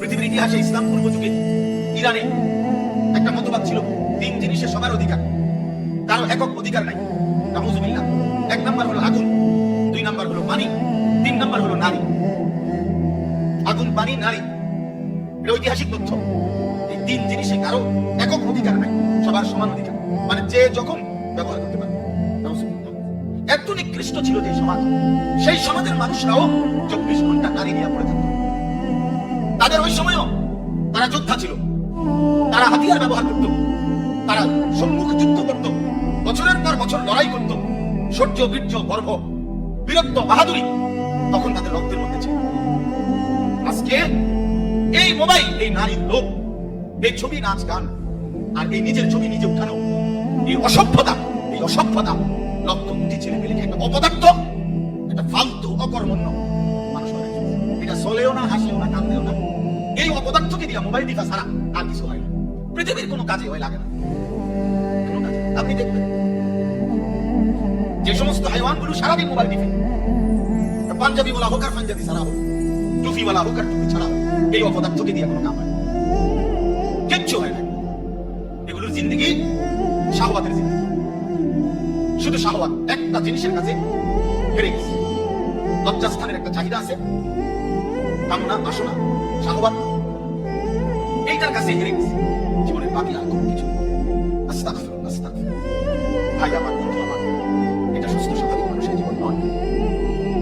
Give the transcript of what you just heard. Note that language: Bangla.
পৃথিবীর ইতিহাসে ইসলাম পূর্ব যুগে ইরানে একটা মতবাদ ছিল, তিন জিনিসের সবার অধিকার। কারও একক অধিকার নাই। নাউজুবিল্লাহ। এক নাম্বার হলো আগুন, দুই নাম্বার হলো পানি, তিন নাম্বার হলো নারী। আগুন, পানি, নারী, এটা ঐতিহাসিক তথ্য। এই তিন জিনিসে কারও একক অধিকার নাই, সবার সমান অধিকার। মানে যে যখন ব্যবহার করতে পারে। এত নিকৃষ্ট ছিল যে সমাজ। সেই সমাজের মানুষরাও চব্বিশ ঘণ্টা নারী নিয়ে পড়ে থাকতো। তাদের ওই সময়ও তারা যোদ্ধা ছিল। তারা হাতিয়ার ব্যবহার করত। তারা সম্মুখ যুদ্ধ করত। বছরের পর বছর লড়াই করত। সূর্য, বীর্য, গর্ভ, বীরত্ব, বাহাদুরি তখন তাদের রক্তের মধ্যে ছিল। আজকে এই মোবাইল, এই নারীর লোক এই ছবি নাচ, গান, আর এই নিজের ছবি নিজে উঠানো, এই অসভ্যতা এই অসভ্যতা লক্ষ কোটি ছেলে মেয়েকে একটা অপদার্থ, একটা ফালতু, অকর্মণ্য মানুষ এটা চলেও না হাসিও না কান্দেও না। এই অপদার্থকে দিয়া মোবাইল টিপা ছাড়া আর কিছু হয় না। পৃথিবীর কোনো কাজে হয় লাগে না। আপনি দেখবেন, যে সমস্ত হাইওয়ানগুলো সারাদিন মোবাইল টিপে। পাঞ্জাবি বলা হোক আর পাঞ্জাবি ছাড়া হোক টুপি বলা হোক আর টুপি ছাড়া হোক, এই অপদার্থকে দিয়ে কোনো কাম হয় কিচ্ছু হয় না। এগুলোর জিন্দগি শাহবাদের জিন্দগি। শুধু শাহবাদ, একটা জিনিসের কাছে হেরে গেছে। লজ্জাস্থানের একটা চাহিদা আছে। কামনা, বাসনা, শাহবাদ। এইটার কাছে হেরে গেছি জীবনের বাকি আর কোনো কিছু আস্তাক আস্তাক ভাই আমার